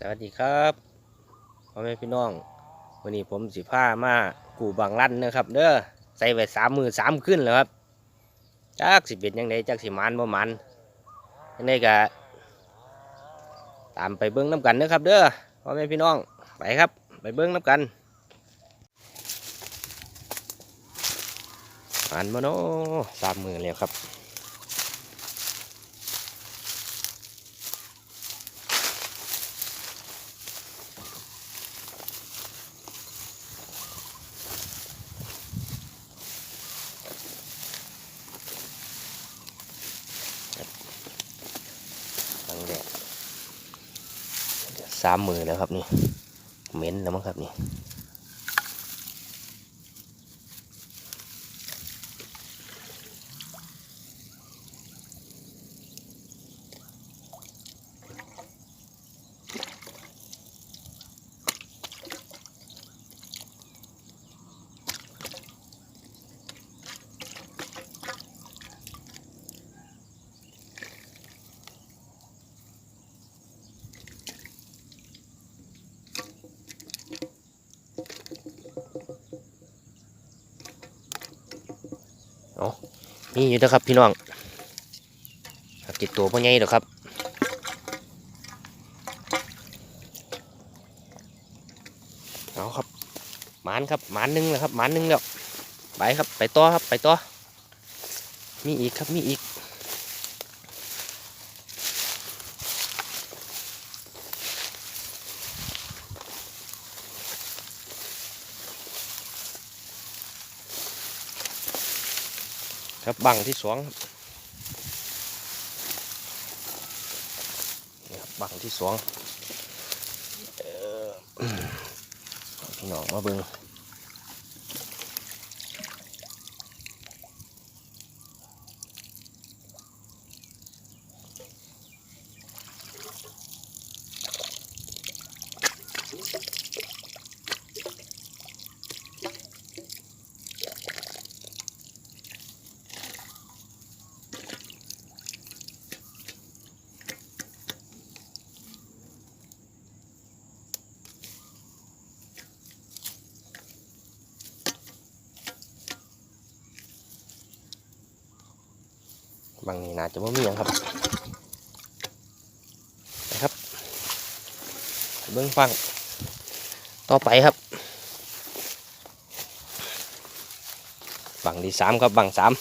สวัสดีครับพ่อแม่พี่น้องวันนี้ผมสิผ้ามากูบางลั่นนะครับเด้อใส่ไว้สามมือสามขึ้นแล้วครับจักสิเป็นยังไงจักสิมันบ่มันยังไงกะตามไปเบิ้งน้ำกันนะครับ เด้อพ่อแม่พี่น้องไปครับ ไปเบิ้งน้ำกันมันมาโนสามมือแล้วครับ สามมือแล้วครับนี่ เหม็นแล้วมั้งครับนี่ มีอยู่นะครับพี่น้องครับติดตัวพ่อใหญ่เด้อครับเอาครับหมานครับหมานหนึงแล้วครับหมานหนึงแล้วไปครับไปต่อครับไปต่อมีอีกครับมีอีก ครับบังที่สองบนี่ครับบังที่สองพี่น้องมาเบิ่ง บางนี่น่าจะไม่มีหยังครับนะครับเบื้องฟังต่อไปครับบังที่สามครับบังสาม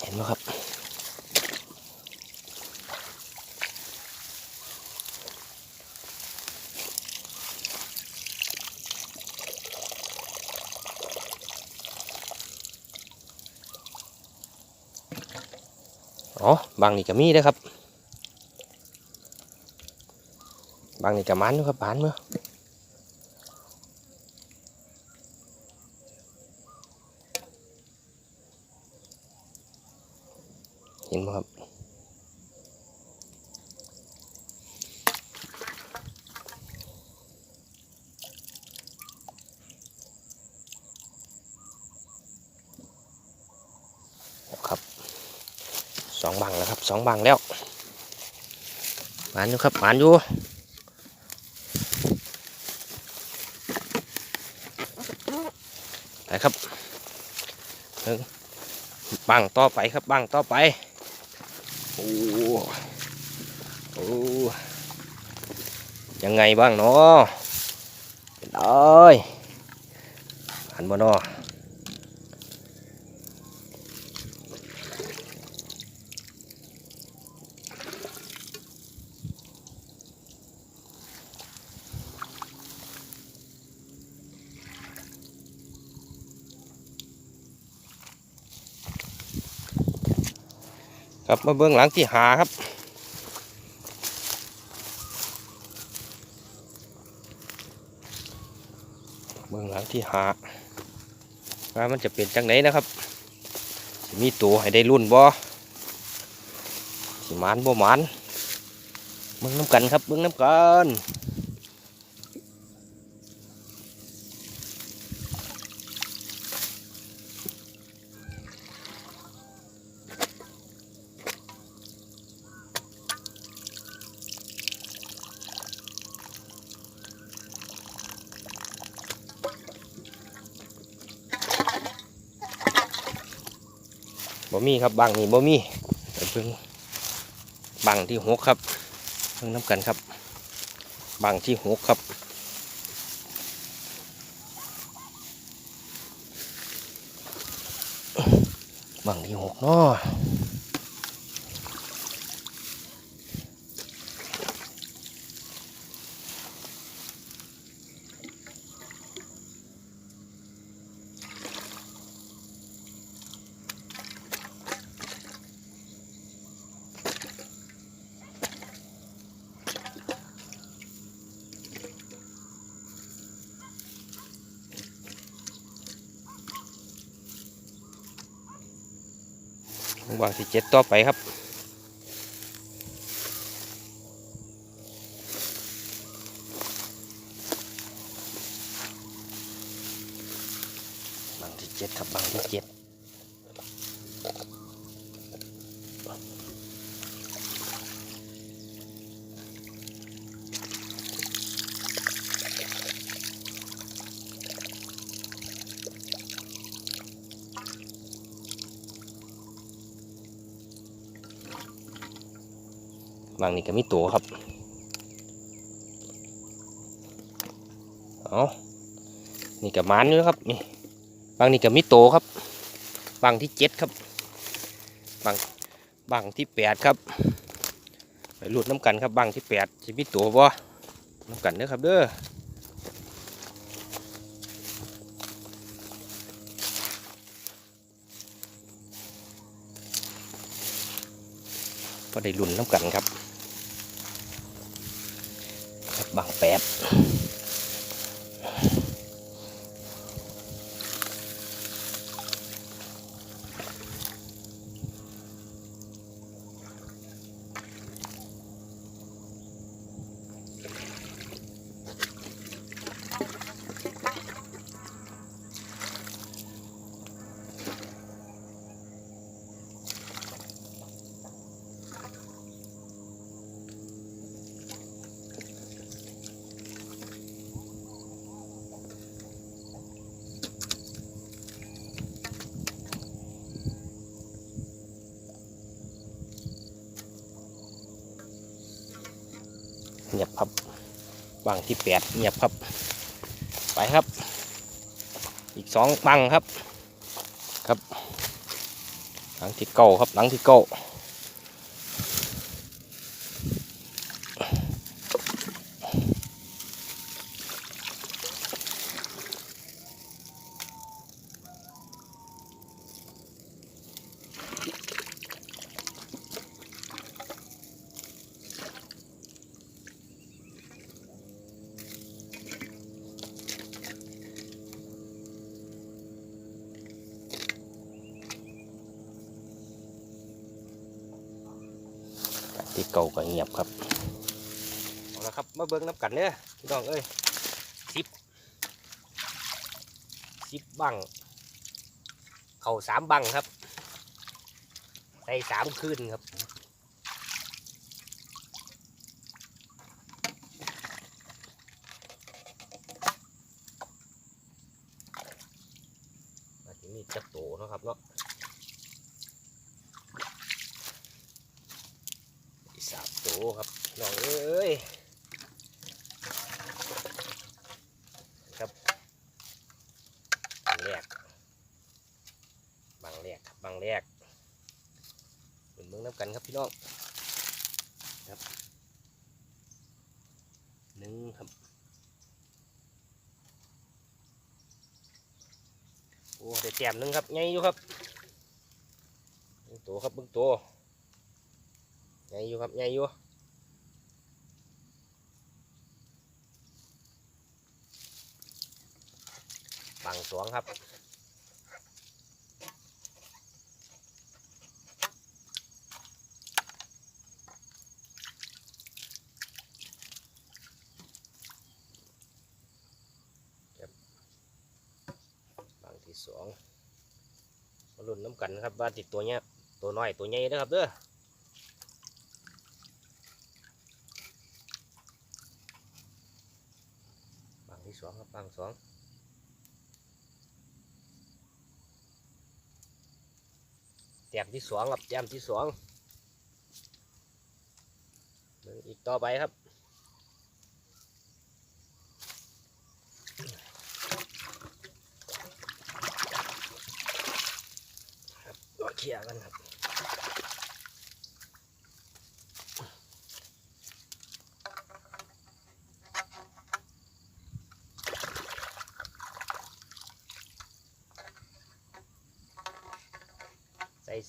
เห็นไหมครับ อ๋อบางนี่ก็มีเด้อครับ บางนี่ก็มันนะครับบานเมื่อเห็นไหมครับ องบังแล้วครับสองบังแล้วหมานอยู่ครับหมานอยู่ไปครับหนึ่งบังต่อไปครับบังต่อไปโอ้โอ้ยังไงบ้างเนาะเป็นเอ้ยหันบ่เนาะ ครับมาเบื้องหลังที่หาครับ เบื้องหลังที่หาว่ามันจะเป็นจังไหนนะครับมีตัวให้ได้รุ่นบ่สิมานบ่มานเบื้องน้ำกันครับเบื้องน้ำกัน บ่มีครับบังนี่บ่มีไปเพิ่งบังที่หกครับเพิ่งน้ำกันครับ บังที่หกครับบังที่หกเนาะ บางที่เจ็ดต่อไปครับงที่เจ็ดครับบังที่เจ็ด บังนี่ก็มีตัวครับเอานี่กับมันอยู่ครับนี่บางนี่ก็มีโตครับ บางที่เจ็ดครับ บางบางที่แปดครับ ไปหลุดน้ำกันครับบางที่แปดจะมีตัวบ่น้ำกันเด้อครับเด้อก็ได้ลุ่นน้ำกันครับ บังแป๊บ บังที่แปดเงียบครับ ไปครับ อีกสองบังครับ ครับ หลังที่เก้าครับหลังที่เก้า เก่าก็เงียบครับเอาละครับมาเบิ้งน้ำกันเนี่ยพี่น้องเอ้ยสิบสิบบังเข่าสามบังครับใส่สามคืนครับอาจจะมีจักโตเนาะครับเนาะ อีกสามตัวครับน้องเอ้ยครับบัง แรกบังแรกครับบังแรกเป็นเมืองน้ำกันครับพี่น้องครับหนึ่งครับโอ้ได้แต้มหนึ่งครับใหญ่อยู่ครับเบิ่งตัวครับบิ้งตัวใหญ่อยู่ครับใหญ่อยู่ สองครับครับฝั่งที่สองมาลุ้นน้ำกันครับว่าติดตัวเนี้ยตัวน้อยตัวใหญ่นะครับเด้อฝั่งที่สองครับฝั่งสอง แต้มที่สองครับแต้มที่สองอีกต่อไปครับโอเคลียร์กันครับ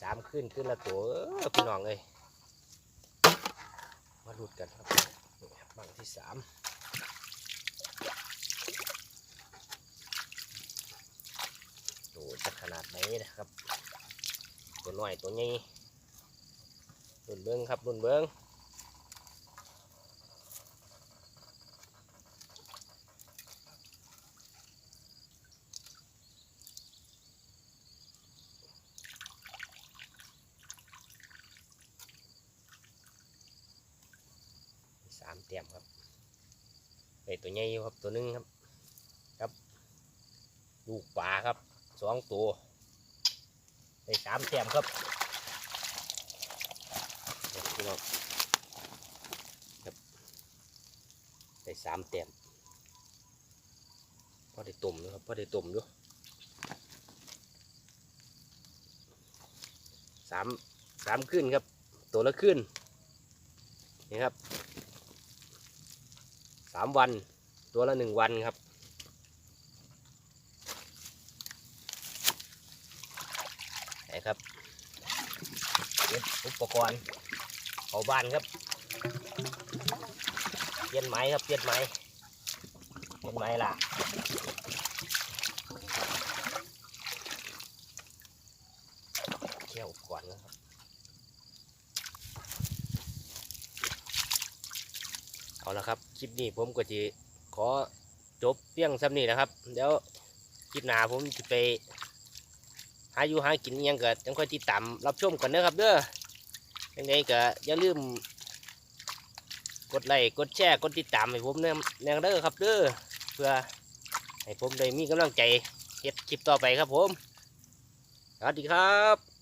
สามขึ้นขึ้นละตัวเออพี่น้องเลยมาหลุดกันครับนี่ครับบังที่สามตัวจะขนาดไหนนะครับ ตัวน้อยตัวใหญ่รุ่นเบิ้งครับรุ่นเบิ้ง ต็มครับไอตัวใหญ่ครับตัวหนึงครับ ครับ ลูกปลาครับสองตัวได้สามเต็มครับพี่น้องครับได้สามเต็มพอได้ตุ่มอยู่ครับพอได้ตุ่มอยู่สามสามขึ้นครับ ตัวละขึ้นนี่ครับ สามวัน ตัวละหนึ่งวันครับ นะครับเก็บอุปกรณ์เข้าบ้านครับเปลี่ยนไม้ครับเปลี่ยนไม้เปลี่ยนไม้ล่ะเขี่ยวอุปกรณ์นะครับเอา คลิปนี้ผมก็จะขอจบเพียงซ้ำนี้นะครับ เดี๋ยวคลิปหน้าผมจะไปหาอยู่หากินยังเก็จังค่อยติดตามรับชมกันเด้อครับเด้อยังไงก็อย่าลืม กดไลค์กดแชร์กดติดตามให้ผมแนแนงเด้อครับเด้อเพื่อให้ผมได้มีกำลังใจเฮ็ดคลิปต่อไปครับผมสวัสดีครับ